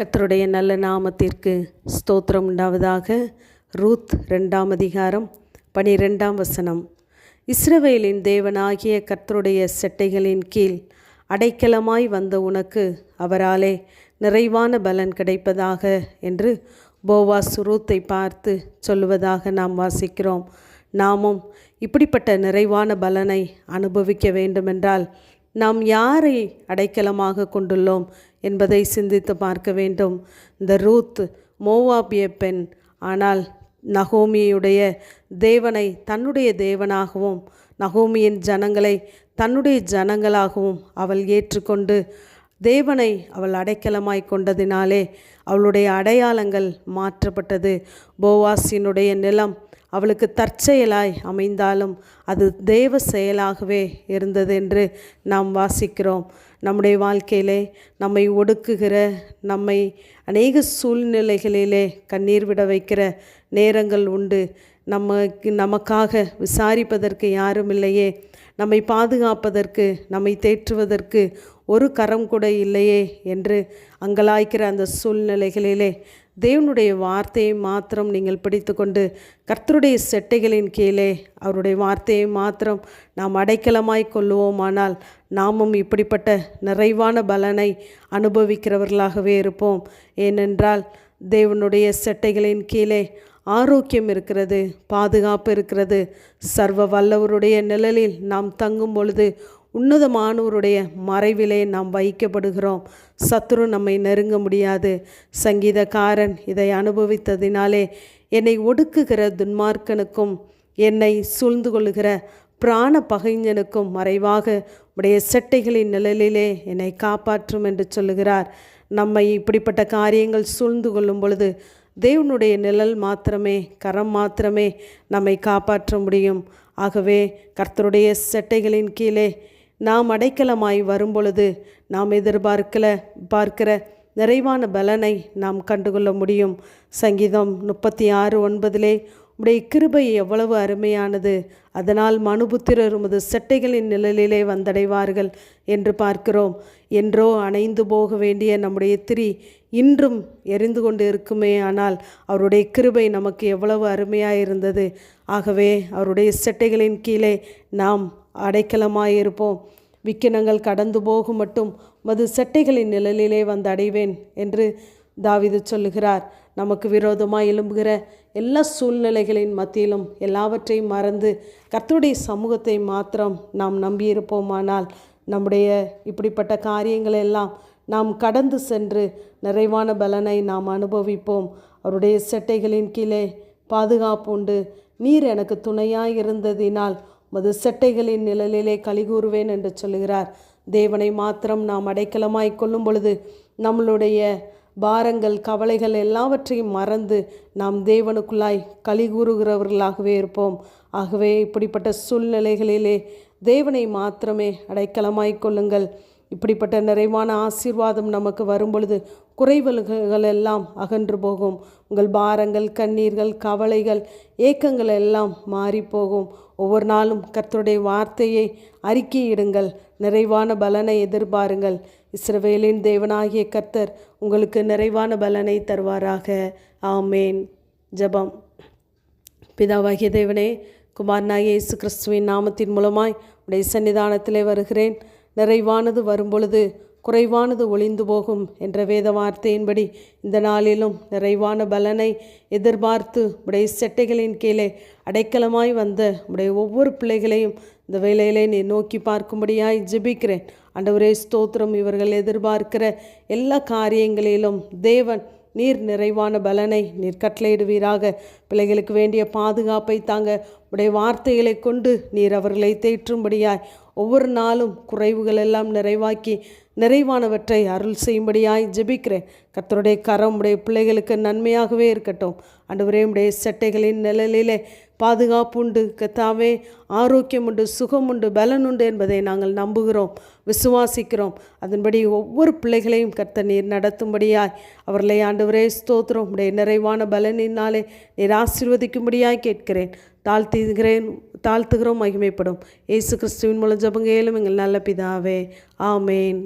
கர்த்தருடைய நல்ல நாமத்திற்கு ஸ்தோத்திரம் உண்டாவதாக. ரூத் ரெண்டாம் அதிகாரம் பனிரெண்டாம் வசனம். இஸ்ரவேலின் தேவனாகிய கர்த்தருடைய செட்டைகளின் கீழ் அடைக்கலமாய் வந்த உனக்கு அவராலே நிறைவான பலன் கிடைப்பதாக என்று போவாஸ் ரூத்தை பார்த்து சொல்லுவதாக நாம் வாசிக்கிறோம். நாமும் இப்படிப்பட்ட நிறைவான பலனை அனுபவிக்க வேண்டுமென்றால் நாம் யாரை அடைக்கலமாக கொண்டுள்ளோம் என்பதை சிந்தித்து பார்க்க வேண்டும். இந்த ரூத் மோவாபிய பெண். ஆனால் நகோமியுடைய தேவனை தன்னுடைய தேவனாகவும் நகோமியின் ஜனங்களை தன்னுடைய ஜனங்களாகவும் அவள் ஏற்றுக்கொண்டு தேவனை அவள் அடைக்கலமாய் கொண்டதினாலே அவளுடைய அடையாளங்கள் மாற்றப்பட்டது. போவாசினுடைய நிலம் அவளுக்கு தற்செயலாய் அமைந்தாலும் அது தேவ செயலாகவே இருந்தது என்று நாம் வாசிக்கிறோம். நம்முடைய வாழ்க்கையிலே நம்மை ஒடுக்குகிற நம்மை அநேக சூழ்நிலைகளிலே கண்ணீர் விட வைக்கிற நேரங்கள் உண்டு. நமக்கு நமக்காக விசாரிப்பதற்கு யாரும் இல்லையே. நம்மை பாதுகாப்பதற்கு நம்மை தேற்றுவதற்கு ஒரு கரம் கூட இல்லையே என்று அங்கலாய்க்கிற அந்த சூழ்நிலைகளிலே தேவனுடைய வார்த்தையை மாத்திரம் நீங்கள் பிடித்து கொண்டு கர்த்தருடைய செட்டைகளின் கீழே அவருடைய வார்த்தையை மாத்திரம் நாம் அடைக்கலமாய் கொள்ளுவோமானால் நாமும் இப்படிப்பட்ட நிறைவான பலனை அனுபவிக்கிறவர்களாகவே இருப்போம். ஏனென்றால் தேவனுடைய செட்டைகளின் கீழே ஆரோக்கியம் இருக்கிறது பாதுகாப்பு இருக்கிறது. சர்வ வல்லவருடைய நிழலில் நாம் தங்கும் பொழுது உன்னதமானவருடைய மறைவிலே நாம் வைக்கப்படுகிறோம். சத்ரு நம்மை நெருங்க முடியாது. சங்கீதக்காரன் இதை அனுபவித்ததினாலே என்னை ஒடுக்குகிற துன்மார்க்கனுக்கும் என்னை சூழ்ந்து கொள்கிற பிராண பகைஞனுக்கும் மறைவாக உடைய செட்டைகளின் நிழலிலே என்னை காப்பாற்றும் என்று சொல்லுகிறார். நம்மை இப்படிப்பட்ட காரியங்கள் சூழ்ந்து கொள்ளும் பொழுது தேவனுடைய நிழல் மாத்திரமே கரம் மாத்திரமே நம்மை காப்பாற்ற முடியும். ஆகவே கர்த்தருடைய செட்டைகளின் கீழே நாம் அடைக்கலமாய் வரும்பொழுது நாம் எதிர்பார்க்கல பார்க்கிற நிறைவான பலனை நாம் கண்டுகொள்ள முடியும். சங்கீதம் முப்பத்தி ஆறு ஒன்பதிலே உடைய கிருபை எவ்வளவு அருமையானது. அதனால் மனுபுத்திரர் உமது செட்டைகளின் நிழலிலே வந்தடைவார்கள் என்று பார்க்கிறோம். என்றோ அணைந்து போக வேண்டிய நம்முடைய திரி இன்றும் எரிந்து கொண்டு இருக்குமே ஆனால் அவருடைய கிருபை நமக்கு எவ்வளவு அருமையாக இருந்தது ஆகவே அவருடைய செட்டைகளின் கீழே நாம் அடைக்கலமாயிருப்போம். விக்கினங்கள் கடந்து போகும் மட்டும் மது செட்டைகளின் நிழலிலே வந்து அடைவேன் என்று தாவிது சொல்லுகிறார். நமக்கு விரோதமாக எழும்புகிற எல்லா சூழ்நிலைகளின் மத்தியிலும் எல்லாவற்றையும் மறந்து கர்த்தருடைய சமூகத்தை மாத்திரம் நாம் நம்பியிருப்போமானால் நம்முடைய இப்படிப்பட்ட காரியங்கள் எல்லாம் நாம் கடந்து சென்று நிறைவான பலனை நாம் அனுபவிப்போம். அவருடைய செட்டைகளின் கீழே பாதுகாப்பு உண்டு. நீர் எனக்கு துணையாக இருந்ததினால் மது செட்டைகளின் நிழலிலே கலிகூறுவேன் என்று சொல்லுகிறார். தேவனை மாத்திரம் நாம் அடைக்கலமாய் கொள்ளும் பொழுது நம்மளுடைய பாரங்கள் கவலைகள் எல்லாவற்றையும் மறந்து நாம் தேவனுக்குள்ளாய் களி கூறுகிறவர்களாகவே இருப்போம். ஆகவே இப்படிப்பட்ட சூழ்நிலைகளிலே தேவனை மாத்திரமே அடைக்கலமாய் கொள்ளுங்கள். இப்படிப்பட்ட நிறைவான ஆசீர்வாதம் நமக்கு வரும்பொழுது குறைவல்கள் எல்லாம் அகன்று போகும். உங்கள் பாரங்கள் கண்ணீர்கள் கவலைகள் ஏக்கங்கள் எல்லாம் மாறி போகும். ஒவ்வொரு நாளும் கர்த்தருடைய வார்த்தையை அறிக்கையிடுங்கள். நிறைவான பலனை எதிர்பாருங்கள். இஸ்ரவேலின் தேவனாகிய கர்த்தர் உங்களுக்கு நிறைவான பலனை தருவாராக. ஆமேன். ஜபம். பிதாவாகிய தேவனே குமாரனாகிய இயேசு கிறிஸ்துவின் நாமத்தின் மூலமாய் உடைய சன்னிதானத்திலே வருகிறேன். நிறைவானது வரும்பொழுது குறைவானது ஒளிந்து போகும் என்ற வேத வார்த்தையின்படி இந்த நாளிலும் நிறைவான பலனை எதிர்பார்த்து உடைய செட்டைகளின் கீழே அடைக்கலமாய் வந்த உடைய ஒவ்வொரு பிள்ளைகளையும் இந்த வேலையிலே நீ நோக்கி பார்க்கும்படியாய் ஜெபிக்கிறேன். அண்டவரே ஸ்தோத்திரம். இவர்கள் எதிர்பார்க்கிற எல்லா காரியங்களிலும் தேவன் நீர் நிறைவான பலனை நீர் கட்டளையிடுவீராக. பிள்ளைகளுக்கு வேண்டிய பாதுகாப்பை தாங்க உடைய வார்த்தைகளை கொண்டு நீர் அவர்களை தேற்றும்படியாய் ஒவ்வொரு நாளும் குறைவுகள் எல்லாம் நிறைவாக்கி நிறைவானவற்றை அருள் செய்யும்படியாய் ஜெபிக்கிறேன். கர்த்தருடைய கரம் உடைய பிள்ளைகளுக்கு நன்மையாகவே இருக்கட்டும். அன்றுவரே உடைய சட்டைகளின் நிழலிலே பாதுகாப்பு உண்டு. கத்தாவே ஆரோக்கியம் உண்டு சுகம் உண்டு பலன் உண்டு என்பதை நாங்கள் நம்புகிறோம் விசுவாசிக்கிறோம். அதன்படி ஒவ்வொரு பிள்ளைகளையும் கர்த்த நீர் நடத்தும்படியாய் அவர்களை ஆண்டவரே ஸ்தோத்திரம். உடைய நிறைவான பலனினாலே நீர் ஆசீர்வதிக்கும்படியாய் கேட்கிறேன். தாழ்த்துகிறேன் தாழ்த்துகிறோம் மகிமைப்படும். இயேசு கிறிஸ்துவின் மூலம் ஜபங்கேலும் எங்கள் நல்ல பிதாவே. ஆமேன்.